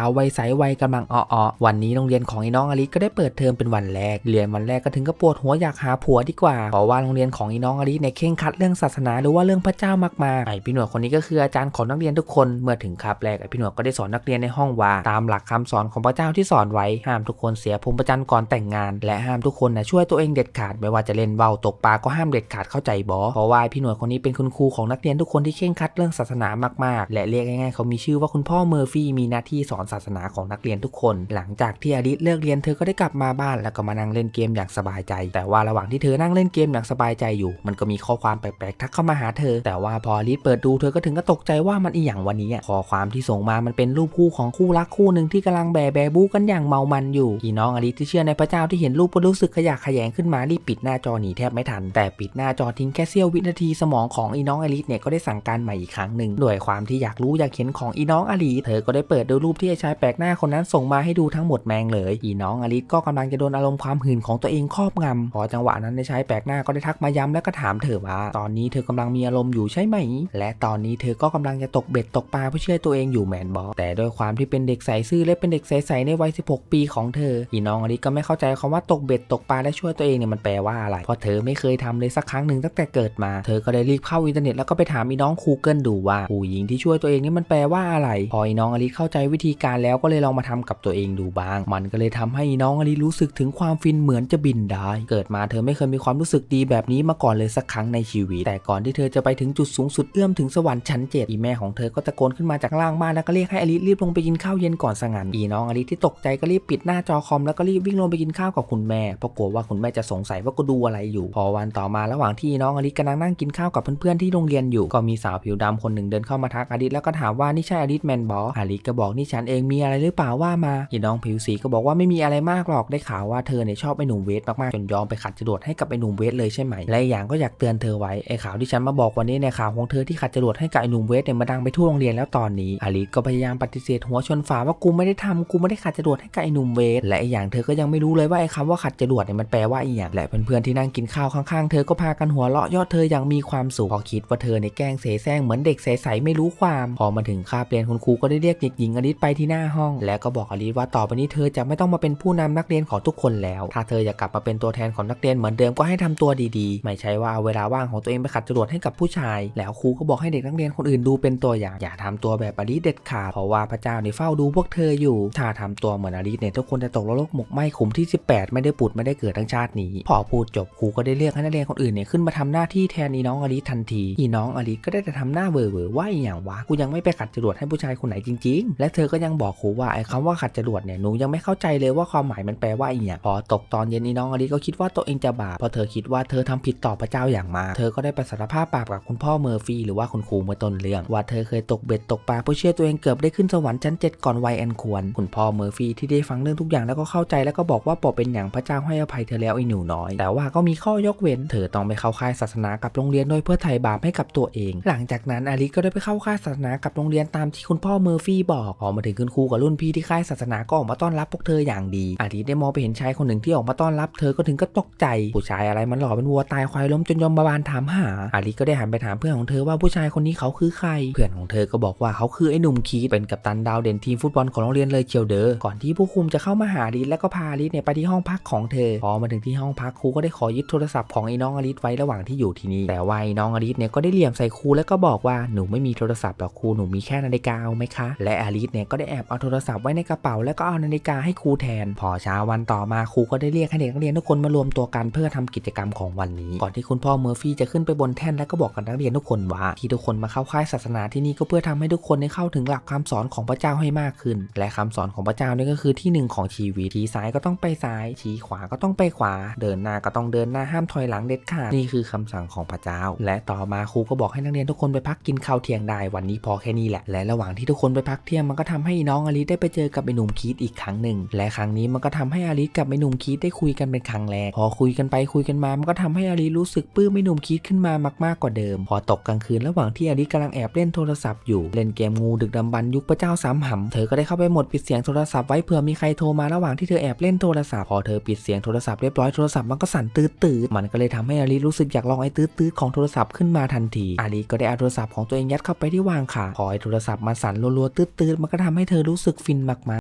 เอาวัยใสวัยกำลังอ่อๆวันนี้โรงเรียนของไอ้น้องอลิก็ได้เปิดเทอมเป็นวันแรก เรียนวันแรกก็ถึงก็ปวดหัวอยากหาผัวดีกว่า เพราะว่าโรงเรียนของไอ้น้องอลิเนี่ยเคร่งคัดเรื่องศาสนาหรือว่าเรื่องพระเจ้ามากๆไอ้พี่หนวดคนนี้ก็คืออาจารย์ของนักเรียนทุกคน เมื่อถึงคาบแรกไอ้พี่หนวดก็ได้สอนนักเรียนในห้องว่า ตามหลักคำสอนของพระเจ้าที่สอนไว้ ห้ามทุกคนเสียพรหมจรรย์ก่อนแต่งงาน และห้ามทุกคนนะช่วยตัวเองเด็ดขาด ไม่ว่าจะเล่นว่าวตกปลาก็ห้ามเด็ดขาดเข้าใจบอเพราะว่าพี่หนวดคนนี้เป็นคุณครูของนักเรียนทุกคนที่เคร่งคัดเรื่องศาสนามากๆ และเรียกง่ายๆเขามีชื่อว่าคุณพ่อเมอร์ฟี่มีหน้าที่สอนศาสนาของนักเรียนทุกคน หลังจากที่อลิสเลิกเรียนเธอก็ได้กลับมาบ้านแล้วก็มานั่งเล่นเกมอย่างสบายใจ แต่ว่าระหว่างที่เธอนั่งเล่นเกมอย่างสบายใจอยู่ มันก็มีข้อความแปลกๆทักเข้ามาหาเธอ แต่ว่าพออลิสเปิดดูเธอก็ถึงก็ตกใจว่ามันอีหยังวันนี้ข้อความที่ส่งมามันเป็นรูปคู่ของคู่รักคู่หนึ่งที่กำลังแบแบบูกันอย่างเมามันอยู่พี่น้องอลิสที่เชื่อในพระเจ้าที่เห็นรูปก็รู้สึกขยะแขยงขึ้นมารีบปิดหน้าจอหนีแทบไม่ทัน แต่ปิดหน้าจอทิ้งแค่เสี้ยววินาทีสมองของอีน้องอลิสเนี่ยก็ได้สั่งการใหม่อีกครั้งหนึ่งด้วยความที่อยากรู้อยากเห็นของอีน้องอลิสเธอก็ได้เปิดดูรูปที่ไชายแปลกหน้าคนนั้นส่งมาให้ดูทั้งหมดแมงเลยอีน้องอลิสก็กำลังจะโดนอารมณ์ความหื่นของตัวเองครอบงำพอจังหวะนั้นในชายแปลกหน้าก็ได้ทักมาย้ำแล้วก็ถามเธอว่า ตอนนี้เธอกำลังมีอารมณ์อยู่ใช่ไหม และตอนนี้เธอก็กำลังจะตกเบ็ดตกปลาเพื่อช่วยตัวเองอยู่แมนบอแต่ด้วยความที่เป็นเด็กใสซื่อและเป็นเด็กใสๆในวัย 16 ปีของเธออีน้องอลิสก็ไม่เข้าใจคำว่าตกเบ็ดตกปลาและช่วยตัวเองเนี่ยมันแปลว่าอะไรเพราะเธอไม่เคยทำเลยสักครั้งหนึ่งตั้งแต่เกิดมาเธอก็เลยรีบเข้าอินเทอร์เน็ตแล้วก็ไปถามอีน้องคูเกิลดูว่าผู้หญิงที่ช่วยตัวเองนี่มันแปลว่าอะไร พออีน้องอลิสเข้าใจวิธีการแล้วก็เลยลองมาทำกับตัวเองดูบ้าง มันก็เลยทำให้น้องอลิรู้สึกถึงความฟินเหมือนจะบินได้ เกิดมาเธอไม่เคยมีความรู้สึกดีแบบนี้มาก่อนเลยสักครั้งในชีวิต แต่ก่อนที่เธอจะไปถึงจุดสูงสุดเอื้อมถึงสวรรค์ชั้นเจ็ดอีแม่ของเธอก็ตะโกนขึ้นมาจากล่างบ้านแล้วก็เรียกให้อลิรีบลงไปกินข้าวเย็นก่อนสังันอีน้องอลิที่ตกใจก็รีบปิดหน้าจอคอมแล้วก็รีบวิ่งลงไปกินข้าวกับคุณแม่เพราะกลัวว่าคุณแม่จะสงสัยว่ากูดูอะไรอยู่ พอวันต่อมาระหว่างที่น้องอลิกำลังนั่งกินข้าวกับเพื่อนๆที่โรงเรียนอยู่ก็มีสาวผิวดำคนหนึ่งเดินเข้ามาทักอลิแล้วก็ถามว่านี่ใช่อลิแมนบออลิก็บอกนี่ฉันเองมีอะไรหรือเปล่าว่ามาอีน้องผิวสีก็บอกว่าไม่มีอะไรมากหรอกได้ข่าวว่าเธอเนี่ยชอบไอ้หนุ่มเวทมากๆจนยอมไปขัดจรวดให้กับไอ้หนุ่มเวทเลยใช่ไหมและอีกอย่างก็อยากเตือนเธอไว้ไอ้ข่าวที่ฉันมาบอกวันนี้ในข่าวของเธอที่ขัดจรวดให้กับไอ้หนุ่มเวทเนี่ยมาดังไปทั่วโรงเรียนแล้วตอนนี้อลิสก็พยายามปฏิเสธหัวชนฝาว่ากูไม่ได้ทำกูไม่ได้ขัดจรวดให้กับไอ้หนุ่มเวทและไอีกอย่างเธอก็ยังไม่รู้เลยว่าไอ้คำว่าขัดจรวดเนี่ยมันแปลว่าอีหยังและเพื่อนๆที่นั่งกินข้าวข้างๆ เธอก็พากันหัวเราะยอดเธออย่างมีความสุขพอคิดว่าเธอในแกล้งเสแสร้งเหมือนเด็กใสๆไม่รู้ความ พอมาถึงคาบเรียนคุณครูก็ได้เรียกเด็กหญิงอลิสไปที่หน้าห้อง แล้วก็บอกอลิสว่าต่อไปนี้เธอจะไม่ต้องมาเป็นผู้นำนักเรียนของทุกคนแล้ว ถ้าเธออยากกลับมาเป็นตัวแทนของนักเรียนเหมือนเดิมก็ให้ทำตัวดีๆ ไม่ใช่ว่าเอาเวลาว่างของตัวเองไปขัดจรวดให้กับผู้ชาย แล้วครูก็บอกให้เด็กนักเรียนคนอื่นดูเป็นตัวอย่าง อย่าทำตัวแบบอลิสเด็ดขาด เพราะว่าพระเจ้าในเฝ้าดูพวกเธออยู่ ถ้าทำตัวเหมือนอลิสเนี่ยทุกคนจะตกนรกหมกไหมขุมที่ 18 ไม่ได้ปุดไม่ได้เกิดทั้งชาตินี้ พอพูดจบครูก็ได้เรียกให้นักเรียนคนอื่นเนี่ยขึ้นมาทำหน้าที่แทนอีน้องอลิสทันที อีน้องอลิสก็ได้แต่ทำหน้าเว่อๆว่าอย่างวะกูยังไม่ไปขัดจรวดให้ผู้ชายคนไหนจริง ๆ และเธอก็ยังบอกครูว่าไอ้คำว่าขัดจรวดเนี่ยหนูยังไม่เข้าใจเลยว่าความหมายมันแปลว่าอีหยังพอตกตอนเย็นอีน้องอลิสก็คิดว่าตัวเองจะบาปเพราะเธอคิดว่าเธอทำผิดต่อพระเจ้าอย่างมากเธอก็ได้ไปสารภาพบาปกับคุณพ่อเมอร์ฟี่หรือว่าคุณครูเมื่อต้นเรื่องว่าเธอเคยตกเบ็ดตกปลาเพื่อเชื่อตัวเองเกือบได้ขึ้นสวรรค์ชั้นเจ็ดก่อนวัยอันควรคุณพ่อเมอร์ฟี่ที่ได้ฟังเรื่องทุกอย่างแล้วก็เข้าใจแล้วก็บอกว่าปอเป็นอย่างพระเจ้าให้อภัยเธอแล้วไอ้หนูน้อย แต่ว่าก็มีข้อยกเว้น เธอต้องไปเข้าค่ายศาสนากับโรงเรียนโดยเพื่อไถ่บาปให้กับตัวเอง หลังจากนั้นอลิสก็ได้ไปเข้าค่ายศาสนากับโรงเรียนตามที่คุณพ่อเมอร์ฟี่บอกพอมาถึงคุณครูกับรุ่นพี่ที่ค่ายศาสนาก็ออกมาต้อนรับพวกเธออย่างดีอลิสได้มองไปเห็นชายคนหนึ่งที่ออกมาต้อนรับเธอก็ถึงก็ตกใจ ผู้ชายอะไรมันหล่อเป็นวัวตายควายล้มจนยมบาลถามหาอลิสก็ได้หันไปถามเพื่อนของเธอว่าผู้ชายคนนี้เขาคือใคร เพื่อนของเธอก็บอกว่าเขาคือไอ้หนุ่มคีดเป็นกัปตันดาวเด่นทีมฟุตบอลของโรงเรียนเลยเชียวเดอก่อนที่ผู้คุมจะเข้ามาหาอลิสแล้วก็พาอลิสเนี่ยไปที่ห้องพักของเธอ พอมาถึงที่ห้องพักครูก็ได้ขอยึดโทรศัพท์ของไอ้น้องอลิสไว้ระหว่างที่อยู่ที่นี่แต่ว่าไอ้น้องอลิสเนี่ยก็ได้เหลี่ยมใส่ครูแล้วก็บอกว่าหนูไม่มีโทรศัพท์หรอกครูหนูมีแค่นาฬิกาเอาไหมคะและอลิสเนี่ยก็ได้แอบเอาโทรศัพท์ไว้ในกระเป๋าแล้วก็เอานาฬิกาให้ครูแทน พอเช้าวันต่อมาครูก็ได้เรียกให้เด็กนักเรียนทุกคนมารวมตัวกันเพื่อทำกิจกรรมของวันนี้ก่อนที่คุณพ่อเมอร์ฟี่จะขึ้นไปบนแท่นแล้วก็บอกกับนักเรียนทุกคนว่า ที่ทุกคนมาเข้าค่ายศาสนาที่นี่ก็เพื่อทำให้ทุกคนได้เข้าถึงหลักคำสอนของพระเจ้าให้มากขึ้น และคำสอนของพระเจ้านี่ก็คือที่หนึ่งของชีวิตชี้ซ้ายก็ต้องไปซ้ายชี้ขวาก็ต้องไปขวา เดินหน้าก็ต้องเดินหน้าห้ามถอยหลังเด็ดขาดนี่คือคำสั่งของพระเจ้า และต่อมาครูก็บอกให้นักเรียนทุกคนไปพักกินข้าวเที่ยงได้วันนี้พอแค่นี้แหละ และระหว่างที่ทุกคนไปพักเที่ยงมันก็ทำให้น้องอลิสได้ไปเจอกับไอ้หนุ่มคีดอีกครั้งหนึ่ง และครั้งนี้มันก็ทำให้อลิสกับไอ้หนุ่มคีดได้คุยกันเป็นครั้งแรก พอคุยกันไปคุยกันมา มันก็ทำให้อลิสรู้สึกปลื้มไอ้หนุ่มคีดขึ้นมามากๆกว่าเดิม พอตกกลางคืนระหว่างที่อลิสกำลังแอบเล่นโทรศัพท์อยู่ เล่นเกมงูดึกดำบรรยุคพระเจ้าสามหำเธอก็ได้เข้าไปหมดปิดเสียงโทรศัพท์ไว้เผื่อมีใครโทรมาระหว่างที่เธอแอบเล่นโทรศัพท์พอเธอปิดเสียงโทรศัพท์เรียบร้อยโทรศัพท์มันก็สั่นตื้อตื้อมันก็เลยทำให้อลิสรู้สึกอยากลองไอ้ตื้อตื้อของโทรศัพท์ขึ้นมาทันทีอลิสก็ได้เอาโทรศัพท์ของตัวเองยัดเข้าไปที่วางขาพอไอ้โทรศัพท์มันสั่นรัวๆตื้อตื้อมันก็ทำให้เธอรู้สึกฟินมากๆ